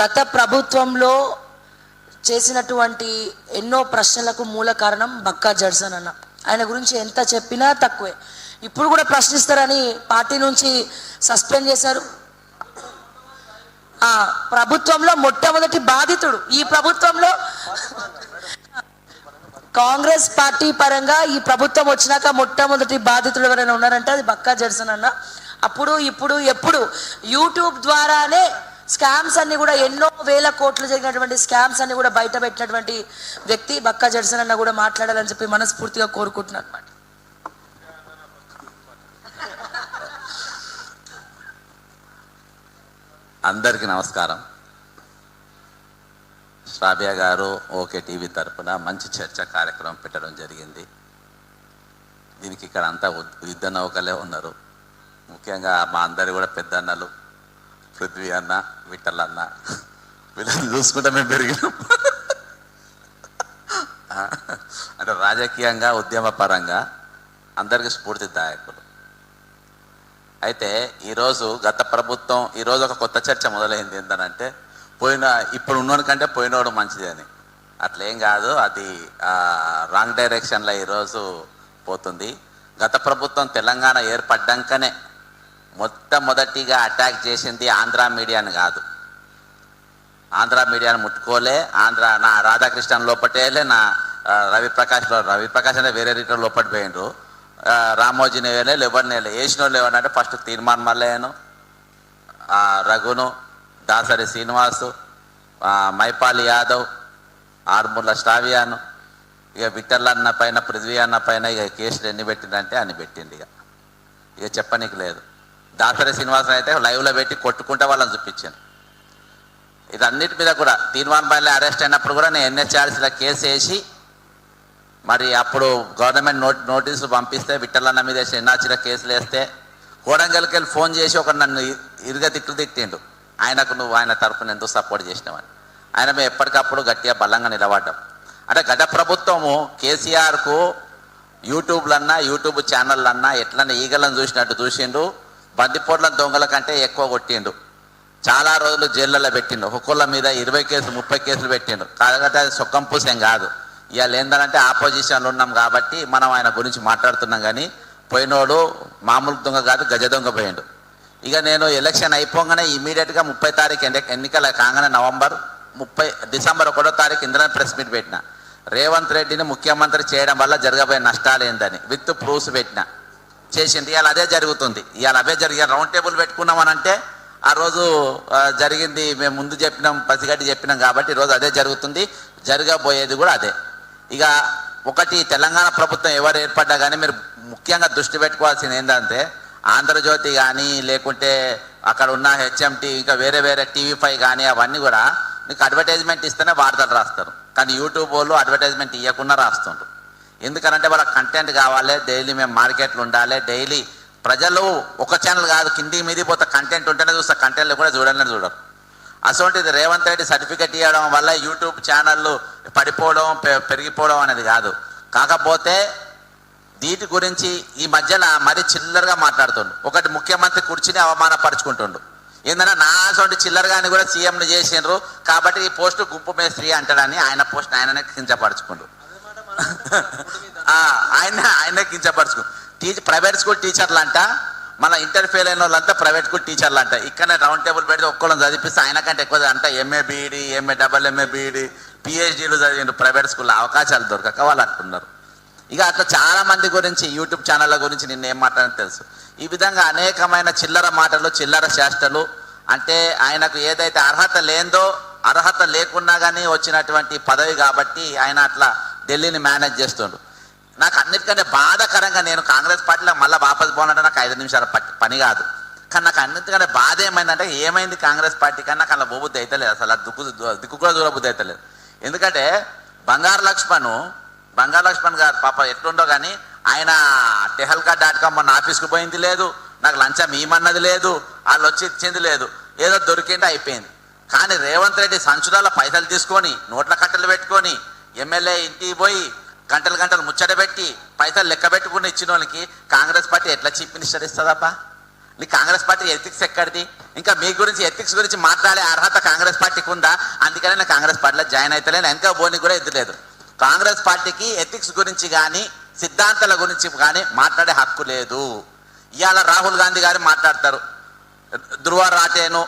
గత ప్రభుత్వంలో చేసినటువంటి ఎన్నో ప్రశ్నలకు మూల కారణం బక్కా జడ్సన్ అన్న. ఆయన గురించి ఎంత చెప్పినా తక్కువే. ఇప్పుడు కూడా ప్రశ్నిస్తారని పార్టీ నుంచి సస్పెండ్ చేశారు. ఆ ప్రభుత్వంలో మొట్టమొదటి బాధితుడు. ఈ ప్రభుత్వంలో కాంగ్రెస్ పార్టీ పరంగా ఈ ప్రభుత్వం వచ్చినాక మొట్టమొదటి బాధితుడు ఎవరైనా ఉన్నారంటే అది బక్కా జడ్సన్ అన్న. అప్పుడు ఇప్పుడు ఎప్పుడు యూట్యూబ్ ద్వారానే స్కామ్స్ అన్ని కూడా ఎన్నో వేల కోట్లు జరిగినటువంటి స్కామ్స్ అన్ని కూడా బయట పెట్టినటువంటి వ్యక్తి బక్కా జడ్సన్ అన్న కూడా మాట్లాడాలని చెప్పి మనస్ఫూర్తిగా కోరుకుంటున్నాను అనమాట అందరికీ నమస్కారం. శ్రావ్య గారు ఓకే టీవీ తరఫున మంచి చర్చ కార్యక్రమం పెట్టడం జరిగింది. దీనికి ఇక్కడ అంతా యుద్ధ నౌకలే ఉన్నారు. ముఖ్యంగా మా అందరి కూడా పెద్దన్నలు పృథ్వీ అన్న విఠల్ అన్న. వీళ్ళని చూసుకుంటే మేము పెరిగినాం. అంటే రాజకీయంగా ఉద్యమపరంగా అందరికీ స్ఫూర్తిదాయకులు అయితే ఈరోజు గత ప్రభుత్వం ఈరోజు ఒక కొత్త చర్చ మొదలైంది ఏంటంటే పోయిన ఇప్పుడు ఉన్నోడి కంటే పోయినోడు మంచిది అని. అట్లేం కాదు అది రాంగ్ డైరెక్షన్లో ఈరోజు పోతుంది. గత ప్రభుత్వం తెలంగాణ ఏర్పడ్డాకనే మొట్టమొదటిగా అటాక్ చేసింది ఆంధ్ర మీడియాను కాదు. ఆంధ్ర మీడియాను ముట్టుకోలే. ఆంధ్ర నా రాధాకృష్ణన్ లోపటేలే నా రవిప్రకాష్ రవిప్రకాష్ అంటే వేరే రీటర్ లోపటి పోయిండ్రు. రామోజీని వేలే ఎవరిని వేలే వేసిన వాళ్ళు ఎవరంటే ఫస్ట్ తీర్మాన్ మల్లయ్యను రఘును దాసరి శ్రీనివాసు మైపాల్ మైపాలి యాదవ్ ఆర్ముల స్టావియాను ఇక విఠల్ అన్న పైన పృథ్వీ అన్న పైన ఇక కేసులు ఎన్ని పెట్టిందంటే అన్ని పెట్టింది ఇక. ఇక చెప్పనీకి లేదు. దాసరి శ్రీనివాసరావు అయితే లైవ్లో పెట్టి కొట్టుకుంటే వాళ్ళని చూపించాను ఇదన్నిటి మీద కూడా తీర్మాన్ బాయిలో అరెస్ట్ అయినప్పుడు కూడా నేను ఎన్హెచ్ఆర్సీలో కేసు వేసి మరి అప్పుడు గవర్నమెంట్ నోట్ నోటీసులు పంపిస్తే విట్టలన్న మీద ఎన్ఆర్సీలో కేసులు వేస్తే కోడంగల్కి వెళ్ళి ఫోన్ చేసి ఒక నన్ను ఇ- ఇరుగ తిట్లు తిట్టిండు. ఆయనకు నువ్వు ఆయన తరఫున ఎంతో సపోర్ట్ చేసినావని. ఆయన మేము ఎప్పటికప్పుడు గట్టిగా బలంగా నిలబడ్డాం. అంటే గత ప్రభుత్వము కేసీఆర్కు యూట్యూబ్లన్నా యూట్యూబ్ ఛానళ్ళన్నా ఎట్లన్నా ఈగలను చూసినట్టు చూసిండు. బందిపోట్ల దొంగల కంటే ఎక్కువ కొట్టిండు. చాలా రోజులు జైళ్ళలో పెట్టిండు. ఒక్కొక్కళ్ళ మీద ఇరవై కేసులు ముప్పై కేసులు పెట్టిండు. కాకపోతే అది సొక్కం పూసేం కాదు. ఇవాళ ఏంటంటే ఆపోజిషన్లో ఉన్నాం కాబట్టి మనం ఆయన గురించి మాట్లాడుతున్నాం కానీ పోయినోడు మామూలు దొంగ కాదు గజ దొంగ పోయిండు. ఇక నేను ఎలక్షన్ అయిపోగానే ఇమీడియట్గా ముప్పై తారీఖు ఎన్ని ఎన్నికల కాగానే నవంబర్ ముప్పై డిసెంబర్ ఒకటో తారీఖు ఇందులో ప్రెస్ మీట్ పెట్టిన. రేవంత్ రెడ్డిని ముఖ్యమంత్రి చేయడం వల్ల జరగబోయే నష్టాలు ఏందని విత్ ప్రూఫ్స్ పెట్టిన. చేసింది ఇవాళ అదే జరుగుతుంది. ఇవాళ అవే జరిగి రౌండ్ టేబుల్ పెట్టుకున్నామనంటే ఆ రోజు జరిగింది మేము ముందు చెప్పినాం పసిగట్టి చెప్పినాం కాబట్టి ఈరోజు అదే జరుగుతుంది. జరగబోయేది కూడా అదే. ఇక ఒకటి తెలంగాణ ప్రభుత్వం ఎవరు ఏర్పడ్డా కానీ మీరు ముఖ్యంగా దృష్టి పెట్టుకోవాల్సింది ఏంటంటే ఆంధ్రజ్యోతి కానీ లేకుంటే అక్కడ ఉన్న హెచ్ఎంటి ఇంకా వేరే వేరే టీవీ ఫైవ్ కానీ అవన్నీ కూడా నీకు అడ్వర్టైజ్మెంట్ ఇస్తేనే వార్తలు రాస్తారు. కానీ యూట్యూబ్ వాళ్ళు అడ్వర్టైజ్మెంట్ ఇవ్వకుండా రాస్తుండ్రు. ఎందుకనంటే వాళ్ళకి కంటెంట్ కావాలి డైలీ మేము మార్కెట్లు ఉండాలి డైలీ ప్రజలు ఒక ఛానల్ కాదు కింది మీది పోతే కంటెంట్ ఉంటేనే చూస్తే కంటెంట్లు కూడా చూడాలని చూడరు. అసోంటిది రేవంత్ రెడ్డి సర్టిఫికెట్ ఇవ్వడం వల్ల యూట్యూబ్ ఛానళ్ళు పడిపోవడం పె- పెరిగిపోవడం అనేది కాదు. కాకపోతే దీటి గురించి ఈ మధ్యన మరీ చిల్లరగా మాట్లాడుతుండు. ఒకటి ముఖ్యమంత్రి కుర్చీని అవమానపరుచుకుంటుండు. ఏంటంటే నా అసోంటి చిల్లరగాని కూడా సీఎంలు చేసిండ్రు కాబట్టి ఈ పోస్టు గుంపు మేస్త్రి అంటాడని ఆయన పోస్ట్ ఆయననే కించపరుచుకుండు. ఆయన ఆయన కించపరచుకో. టీచర్ ప్రైవేట్ స్కూల్ టీచర్లు అంట మన ఇంటర్ ఫెయిల్ అయిన వాళ్ళంతా ప్రైవేట్ స్కూల్ టీచర్లు అంట ఇక్కడనే రౌండ్ టేబుల్ పెడితే ఒక్కళ్ళని చదివిస్తే ఆయన కంటే ఎక్కువ అంట MA BEd MA double MA BEd పిహెచ్డీలు చదివిండు ప్రైవేట్ స్కూల్లో. అవకాశాలు దొరకక వాళ్ళు అంటున్నారు ఇక అట్లా చాలా మంది గురించి యూట్యూబ్ ఛానళ్ళ గురించి నిన్న ఏం మాట్లాడని తెలుసు. ఈ విధంగా అనేకమైన చిల్లర మాటలు చిల్లర చేష్టలు అంటే ఆయనకు ఏదైతే అర్హత లేదో అర్హత లేకున్నా కానీ వచ్చినటువంటి పదవి కాబట్టి ఆయన అట్లా ఢిల్లీని మేనేజ్ చేస్తుండు నాకు అన్నిటికంటే బాధాకరంగా నేను కాంగ్రెస్ పార్టీలో మళ్ళీ వాపస్ పోవాలంటే నాకు ఐదు నిమిషాల పని కాదు. కానీ నాకు అన్నిటికంటే బాధ ఏమైందంటే ఏమైంది కాంగ్రెస్ పార్టీ కన్నా నాకు అలా పోబుద్ధి అవుతలేదు అసలు ఆ దుక్కు దిక్కు కూడా చూడబుద్ధి అవుతలేదు ఎందుకంటే బంగారు లక్ష్మణ్ బంగారు లక్ష్మణ్ గారు పాప ఎట్లుండో కానీ ఆయన టెహల్కా డాట్ కామ్ మన ఆఫీస్కి పోయింది లేదు. నాకు లంచం ఇమ్మన్నది లేదు. వాళ్ళు వచ్చి ఇచ్చింది లేదు. ఏదో దొరికింటే అయిపోయింది. కానీ రేవంత్ రెడ్డి సంచులలో పైసలు తీసుకొని నోట్ల కట్టలు పెట్టుకొని ఎమ్మెల్యే ఇంటికి పోయి గంటలు గంటలు ముచ్చట పెట్టి పైసలు లెక్క పెట్టుకుని ఇచ్చిన వాళ్ళకి కాంగ్రెస్ పార్టీ ఎట్లా చీఫ్ మినిస్టర్ ఇస్తుందప్పా నీ కాంగ్రెస్ పార్టీ ఎథిక్స్ ఎక్కడిది? ఇంకా మీ గురించి ఎథిక్స్ గురించి మాట్లాడే అర్హత కాంగ్రెస్ పార్టీకి ఉందా? అందుకనే నేను కాంగ్రెస్ పార్టీలో జాయిన్ అవుతలేను ఇంకా బోని కూడా ఎద్దులేదు కాంగ్రెస్ పార్టీకి ఎథిక్స్ గురించి కానీ సిద్ధాంతాల గురించి కానీ మాట్లాడే హక్కు లేదు. ఇవాళ రాహుల్ గాంధీ గారు మాట్లాడతారు. ధృవ రాటేను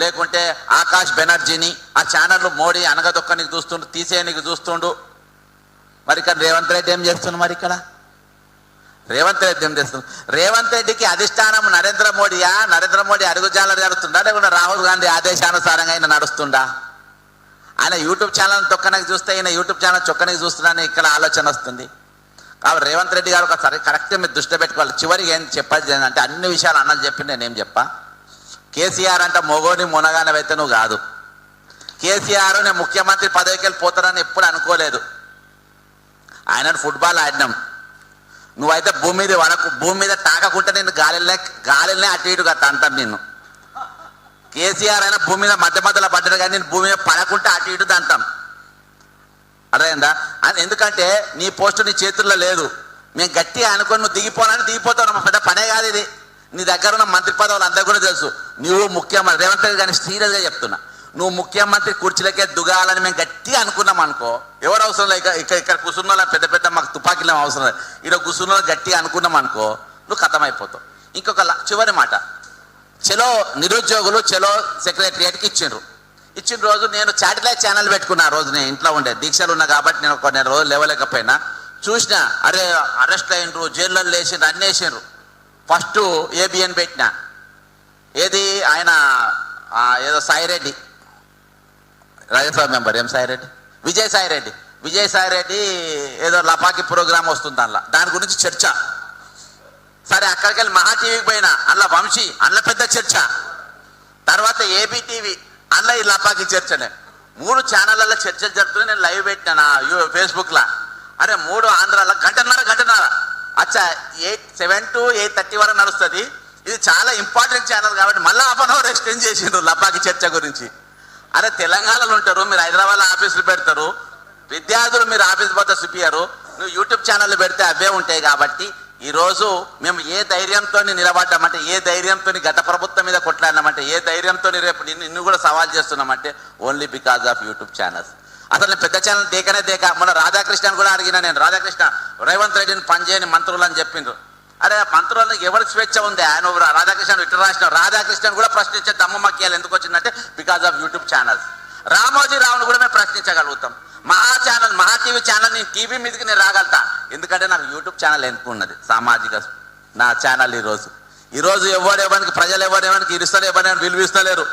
లేకుంటే ఆకాష్ బెనర్జీని ఆ ఛానళ్ళు మోడీ అనగదొక్కనికి చూస్తుండు తీసేయనికి చూస్తుండు. మరి ఇక్కడ రేవంత్ రెడ్డి ఏం చేస్తుండు మరి ఇక్కడ? రేవంత్ రెడ్డి ఏం చేస్తుంది రేవంత్ రెడ్డికి అధిష్టానం నరేంద్ర మోడీయా? నరేంద్ర మోడీ అడుగుజాల నడుస్తుందా లేకుండా రాహుల్ గాంధీ ఆదేశానుసారంగా ఆయన నడుస్తుండా ఆయన యూట్యూబ్ ఛానల్ తొక్కనకి చూస్తే ఈయన యూట్యూబ్ ఛానల్ చొక్కనకి చూస్తున్నాను ఇక్కడ ఆలోచన వస్తుంది. కాబట్టి రేవంత్ రెడ్డి గారు ఒకసారి కరెక్ట్గా మీరు దృష్టి పెట్టుకోవాలి. చివరికి ఏం చెప్పాలి అంటే అన్ని విషయాలు అన్నది చెప్పి నేనేం చెప్పా? కేసీఆర్ అంటే మొగోని మునగాన నువ్వు కాదు. కేసీఆర్ నేను ముఖ్యమంత్రి పదవికి వెళ్ళి పోతానని ఎప్పుడు అనుకోలేదు. ఆయన ఫుట్బాల్ ఆడినాం. నువ్వైతే భూమి మీద వనకు భూమి మీద తాకకుంటే నేను గాలినే గాలినే అటు ఇటుగా తంతాం నిన్ను. కేసీఆర్ అయినా భూమి మీద మధ్య మధ్యలో పడ్డాడు కానీ నేను భూమి మీద పడకుంటే అటు ఇటు తంతాం అర్థమైందా? అని ఎందుకంటే నీ పోస్టు నీ చేతుల్లో లేదు. మేము గట్టిగా అనుకొని నువ్వు దిగిపోవాలని దిగిపోతావు పెద్ద పనే కాదు ఇది. నీ దగ్గర ఉన్న మంత్రి పదవులు అందరూ కూడా తెలుసు. నువ్వు ముఖ్యమంత్రి రేవంత్ రెడ్డి కానీ సీరియస్గా చెప్తున్నా. నువ్వు ముఖ్యమంత్రి కుర్చీలకే దుగాలని మేము గట్టిగా అనుకున్నాం అనుకో ఎవరు అవసరం లేక ఇక్కడ ఇక్కడ కూర్చున్న పెద్ద పెద్ద మాకు తుపాకీలు అవసరం లేదు. ఇక్కడ కూర్చున్న గట్టిగా అనుకున్నాం అనుకో నువ్వు కథమైపోతావు. ఇంకొక చివరి మాట. చలో నిరుద్యోగులు చలో సెక్రటరియట్కి ఇచ్చిండ్రు. ఇచ్చిన రోజు నేను శాటిలైట్ ఛానల్ పెట్టుకున్నా రోజు నేను ఇంట్లో ఉండే. దీక్షలు ఉన్నా కాబట్టి నేను కొన్ని రోజులు లేవలేకపోయినా. చూసిన అరే అరెస్ట్ అయ్యిండ్రు జైల్లో లేచిండ్రు అన్నీ వేసిండ్రు. ఫస్ట్ ఏబిఎన్ పెట్టిన. ఏది ఆయన ఏదో సాయిరెడ్డి. రాజ్యసభ మెంబర్ ఏం సాయిరెడ్డి? విజయ్ సాయిరెడ్డి. విజయ్ సాయిరెడ్డి ఏదో లపాకి ప్రోగ్రామ్ వస్తుంది అందులో. దాని గురించి చర్చ. సరే అక్కడికి వెళ్ళి మహా టీవీకి పోయినా. అందులో వంశీ అందులో పెద్ద చర్చ. తర్వాత ఏబీ టీవీ అందులో ఈ లపాకి చర్చనే. మూడు ఛానళ్ళలో చర్చలు జరుపుతున్నాయి నేను లైవ్ పెట్టినా నా యూ- ఫేస్బుక్లో. అరే మూడు ఆంధ్రాలో గంటన్నర గంటన్నర. అచ్చా eight seven to eight thirty వరకు నడుస్తుంది? ఇది చాలా ఇంపార్టెంట్ ఛానల్ కాబట్టి మళ్ళీ హాఫ్ అన్ అవర్ ఎక్స్టెండ్ చేసిండ్రు లబ్బాకి చర్చ గురించి. అరే తెలంగాణలో ఉంటారు మీరు హైదరాబాద్లో ఆఫీసులు పెడతారు. విద్యార్థులు మీరు ఆఫీస్ పోతే చూపియరు నువ్వు యూట్యూబ్ ఛానల్ పెడితే అవే ఉంటాయి కాబట్టి ఈరోజు మేము ఏ ధైర్యంతో నిలబడ్డామంటే ఏ ధైర్యంతో గత ప్రభుత్వం మీద కొట్లాడినామంటే ఏ ధైర్యంతో రేపు నిన్ను కూడా సవాల్ చేస్తున్నామంటే only because of YouTube channels అసలు నేను పెద్ద ఛానల్ దేకనే దేక. మన రాధాకృష్ణ కూడా అడిగిన నేను రాధాకృష్ణ రేవంత్ రెడ్డిని పనిచేయని మంత్రులు అని చెప్పిండ్రు. అరే మంత్రులకు ఎవరి స్వేచ్ఛ ఉంది? ఆయన రాధాకృష్ణ ఇటు రాసిన రాధాకృష్ణ కూడా ప్రశ్నించే దమ్మ మక్యాలు ఎందుకు వచ్చిందంటే because of YouTube channels Ramoji రావును కూడా మేము ప్రశ్నించగలుగుతాం. మహా ఛానల్ మహా టీవీ ఛానల్ నేను టీవీ మీదకి నేను రాగలుగుతా. ఎందుకంటే నాకు యూట్యూబ్ ఛానల్ ఎందుకు ఉన్నది? సామాజిక నా ఛానల్ ఈరోజు. ఈరోజు ఎవరెవరికి ప్రజలు ఎవరెవరికి ఇరుస్తలే ఎవరైనా విలువిస్తలేరు.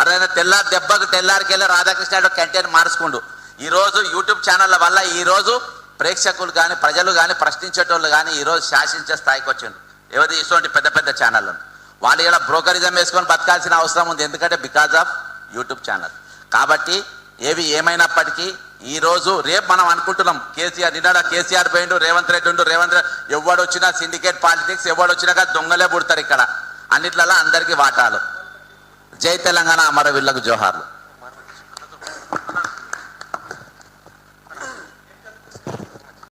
అరే తెల్లారి దెబ్బకు తెల్లారికెళ్ళి రాధాకృష్ణ కంటెంట్ మార్చుకుండు ఈరోజు యూట్యూబ్ ఛానళ్ళ వల్ల ఈరోజు ప్రేక్షకులు కానీ ప్రజలు కానీ ప్రశ్నించేటోళ్ళు కానీ ఈరోజు శాసించే స్థాయికి వచ్చిండు ఎవరి ఇటువంటి పెద్ద పెద్ద ఛానళ్ళు? వాళ్ళు ఇలా బ్రోకరిజం వేసుకొని బతకాల్సిన అవసరం ఉంది. ఎందుకంటే బికాజ్ ఆఫ్ యూట్యూబ్ ఛానల్. కాబట్టి ఏవి ఏమైనప్పటికీ ఈరోజు రేపు మనం అనుకుంటున్నాం కేసీఆర్ నిన్న కేసీఆర్ పోయిండు రేవంత్ రెడ్డి ఉండు రేవంత్ రెడ్డి ఎవడు వచ్చినా సిండికేట్ పాలిటిక్స్ ఎవడు దొంగలే పుడతారు ఇక్కడ. అన్నిట్లలో అందరికీ వాటాలు. జై తెలంగాణ అమరవీళ్ళకు జోహార్లు.